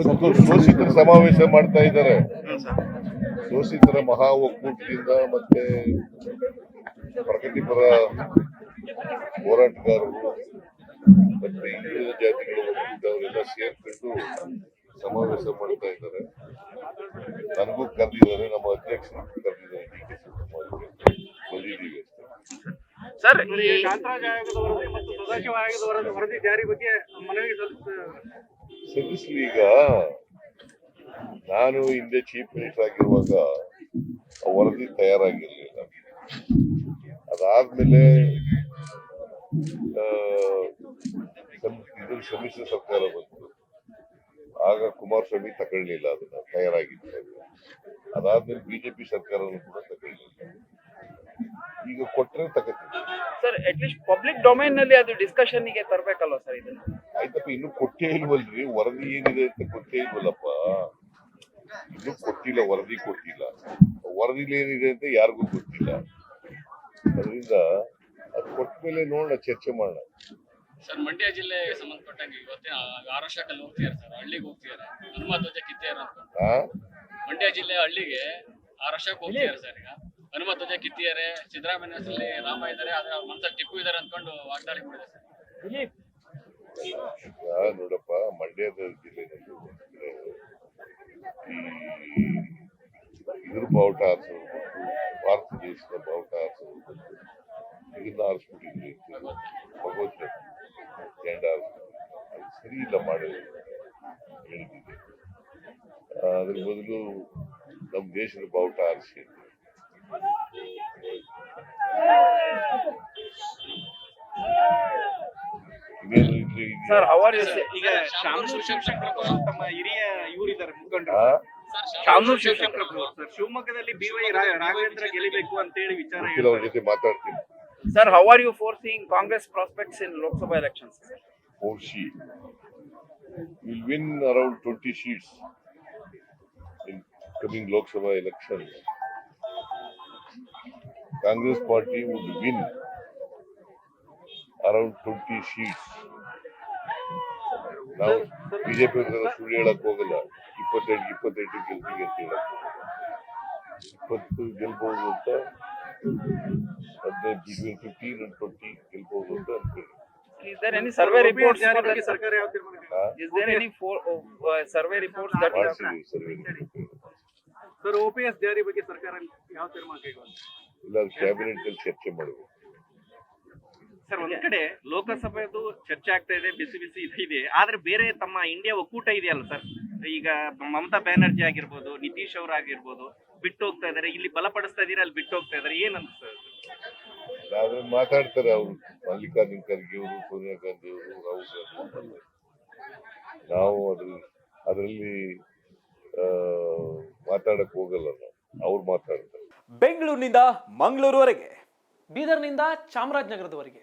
ಇವತ್ತು ಶೋಷಿತರ ಸಮಾವೇಶ ಮಾಡ್ತಾ ಇದ್ದಾರೆ. ಶೋಷಿತರ ಮಹಾ ಒಕ್ಕೂಟದಿಂದ ಮತ್ತೆ ಪ್ರಗತಿಪರ ಹೋರಾಟಗಾರರು ಮತ್ತೆ ಹಿಂದುಳಿದ ಜಾತಿಗಳ ಅವರೆಲ್ಲ ಸೇರ್ಕೊಂಡು ಸಮಾವೇಶ ಮಾಡ್ತಾ ಇದ್ದಾರೆ. ನನಗೂ ಕರೆದಿದ್ದಾರೆ ನಮ್ಮ ಅಧ್ಯಕ್ಷರು ಕರೆದಿದ್ದಾರೆ ಡಿ ಕೆ ಬಂದಿದ್ದೀವಿ ಸರ್ ಈ ಕಾಂತರಾಜ್ ಆಯೋಗದ ವರದಿ ಮತ್ತು ಸದಾಶಿವ ಆಯೋಗದ ವರದಿ ವರದಿ ಜಾರಿ ಬಗ್ಗೆ ಮನವಿ ಸಲ್ಲಿಸ ಸಲ್ಲಿಸ್ಲಿ ಈಗ ನಾನು ಹಿಂದೆ ಚೀಫ್ ಮಿನಿಸ್ಟರ್ ಆಗಿರುವಾಗ ವರದಿ ತಯಾರಾಗಿರ್ಲಿಲ್ಲ. ಅದಾದ್ಮೇಲೆ ಮೇಲೆ ಸಮ್- ಇದು ಸಮ್ಮಿಶ್ರ ಸರ್ಕಾರ ಬಂತು. ಆಗ ಕುಮಾರಸ್ವಾಮಿ ತಗೊಳ್ಳಿಲ್ಲ ಅದನ್ನ ತಯಾರಾಗಿತ್ತು ಅದು. ಅದಾದ್ಮೇಲೆ ಬಿಜೆಪಿ ಸರ್ಕಾರನು ಕೂಡ ತಗೊಳ್ಳಿಲ್ಲ. ಈಗ ಕೊಟ್ಟರೆ ತಗೋತೀವಿ ಸರ್ ಅಟ್ಲೀಸ್ಟ್ ಪಬ್ಲಿಕ್ ಡೊಮೈನ್ನಲ್ಲಿ ಅದು ಡಿಸ್ಕಷನ್ಗೆ ತರಬೇಕಲ್ವಾ ಸರ್ ಇದನ್ನ? ಆಯ್ತಪ್ಪ ಇನ್ನು ಕೊಟ್ಟೇ ಇಲ್ವಲ್ರಿ? ವರದಿ ಏನಿದೆ ಅಂತ ಗೊತ್ತೇ ಇಲ್ವಲ್ಲಪ್ಪ? ಇನ್ನು ಕೊಟ್ಟಿಲ್ಲ ವರದಿ ಕೊಟ್ಟಿಲ್ಲ. ವರದಿಲಿ ಏನಿದೆ ಅಂತ ಯಾರಿಗೂ ಗೊತ್ತಿಲ್ಲ. ಅದರಿಂದ ಅದು ಕೊಟ್ಟ ಮೇಲೆ ನೋಡೋಣ ಚರ್ಚೆ ಮಾಡೋಣ. ಸರ್ ಮಂಡ್ಯ ಜಿಲ್ಲೆಗೆ ಸಂಬಂಧಪಟ್ಟಂಗೆ ಇವತ್ತೇ ಆರು ವರ್ಷಕ್ಕಲ್ಲಿ ಹೋಗ್ತಿದ್ದಾರೆ ಸರ್ ಹಳ್ಳಿಗೆ ಹೋಗ್ತಿದ್ದಾರೆ ಹನುಮ ಧ್ವಜ ಕಿತ್ತಿದ್ದಾರೆ ಅನ್ಕೊಂಡು ಆ? ಮಂಡ್ಯ ಜಿಲ್ಲೆ ಹಳ್ಳಿಗೆ ಆರೋಷಕ್ಕೆ ಹೋಗ್ತಿದ್ದಾರೆ ಸರ್ ಈಗ. ಹನುಮ ಧ್ವಜ ಕಿತ್ತಿದ್ದಾರೆ ಸಿದ್ದರಾಮಯ್ಯ ಹೆಸರಲ್ಲಿ ರಾಮ ಇದ್ದಾರೆ ಆದ್ರೆ ಅವ್ರ ಮನಸ್ಸಲ್ಲಿ ಟಿಪ್ಪು ಇದ್ದಾರೆ ಅನ್ಕೊಂಡು ವಾಗ್ದಾಳಿ ಮಾಡಿದೆ ಸರ್. ನೋಡಪ್ಪ, ಮಂಡ್ಯದ ಜಿಲ್ಲೆನಲ್ಲಿ ಒಂದ್ ಈ ಇದ್ರ ಬಾವುಟ ಹಾರಿಸೋದು ಭಾರತ ದೇಶದ ಬಾವುಟ ಹಾರಿಸೋದು ಇದನ್ನ ಹಾರಿಸ್ಬಿಟ್ಟಿದ್ವಿ ಭಗವತ್ ಅದು ಸರಿ ಇಲ್ಲ ಮಾಡೋದು ಅದ್ರ ಬದಲು ನಮ್ಮ ದೇಶದ ಬಾವುಟ ಹಾರಿಸಿ ಅಂತ. ಇನ್ನೇನು ಇಲ್ಲಿ ಸರ್ ಅವರ್ ಈಗ ಶಾಮನೂರು ಶಿವಶಂಕರ್ ತಮ್ಮ ಹಿರಿಯ ಇವರಿದ್ದಾರೆ ಮುಖಂಡರು? ಶಾಮನೂರು ಶಿವಶಂಕರ್ ಸರ್ ಶಿವಮೊಗ್ಗದಲ್ಲಿ ಬಿವೈ ರಾಘವೇಂದ್ರ ಗೆಲ್ಲಬೇಕು ಅಂತ ಹೇಳಿ ವಿಚಾರ ಅವ್ರ ಜೊತೆ ಮಾತಾಡ್ತೀನಿ. Sir how are you forcing Congress prospects in Lok Sabha elections ಫೋರ್ಸಿ will win around 20 seats in coming Lok Sabha election Congress party would win around 20 seats. ನಾವು ಬಿಜೆಪಿ ಸುಳ್ಳು ಹೇಳಕ್ ಹೋಗಲ್ಲ ಇಪ್ಪತ್ತೆಂಟು ಇಪ್ಪತ್ತೆಂಟು ಗೆಲ್ತೀವಿ ಅಂತ ಹೇಳಕ್ ಇಪ್ಪತ್ತು ಗೆಲ್ಬಹುದು ಅಂತ ಹದಿನೈದು ಬಿಟ್ವೀನ್ ಫಿಫ್ಟೀನ್ ಅಂಡ್ ಟ್ವೆಂಟಿ ಗೆಲ್ಬಹುದು ಅಂತ ಅನ್ಕೊಳ್ಳಿ Is there any survey reports ಜಾರಿ for ಬಗ್ಗೆ that? ಸರ್ಕಾರ ಯಾವ ತೀರ್ಮಾನ ಕೈಗೊಂಡಿದೆ? ಆ? Is there any for, uh, survey reports that you have? ಮಾಡ್ತೀವಿ ಸರ್ವೆ ಸರ್ ಓಪಿಎಸ್ ಜಾರಿ ಬಗ್ಗೆ ಸರ್ಕಾರ ಯಾವ ತೀರ್ಮಾನ ಕೈಗೊಂಡಿದೆ ಇಲ್ಲ ಕ್ಯಾಬಿನೆಟ್ ಅಲ್ಲಿ ಚರ್ಚೆ ಮಾಡಬೇಕು ಸರ್ ಒಂದ್ ಕಡೆ ಲೋಕಸಭೆದು ಚರ್ಚೆ ಆಗ್ತಾ ಇದೆ ಬಿಸಿ ಬಿಸಿ ಇದು ಇದೆ. ಆದ್ರೆ ಬೇರೆ ತಮ್ಮ ಇಂಡಿಯಾ ಒಕ್ಕೂಟ ಇದೆಯಲ್ಲ ಸರ್ ಈಗ ಮಮತಾ ಬ್ಯಾನರ್ಜಿ ಆಗಿರ್ಬೋದು ನಿತೀಶ್ ಅವ್ರ ಆಗಿರ್ಬೋದು ಬಿಟ್ಟು ಹೋಗ್ತಾ ಇದಾರೆ. ಇಲ್ಲಿ ಬಲಪಡಿಸ್ತಾ ಇದೀರ ಅಲ್ಲಿ ಬಿಟ್ಟು ಹೋಗ್ತಾ ಇದಾರೆ? ಏನಂತ ಸರ್ ನಾವೇ ಮಾತಾಡ್ತಾರೆ ಅವರು. ಮಲ್ಲಿಕಾರ್ಜುನ್ ಖರ್ಗೆ ಅವರು ಸೋನಿಯಾ ಗಾಂಧಿ ಅವರು ರಾಹುಲ್. ನಾವು ಅದ್ರ ಅದರಲ್ಲಿ ಮಾತಾಡಕ್ ಹೋಗಲ್ಲ ನಾವು. ಅವ್ರು ಮಾತಾಡ್ತಾರೆ. ಬೆಂಗಳೂರಿನಿಂದ ಮಂಗಳೂರುವರೆಗೆ ಬೀದರ್ನಿಂದ ಚಾಮರಾಜನಗರದವರೆಗೆ.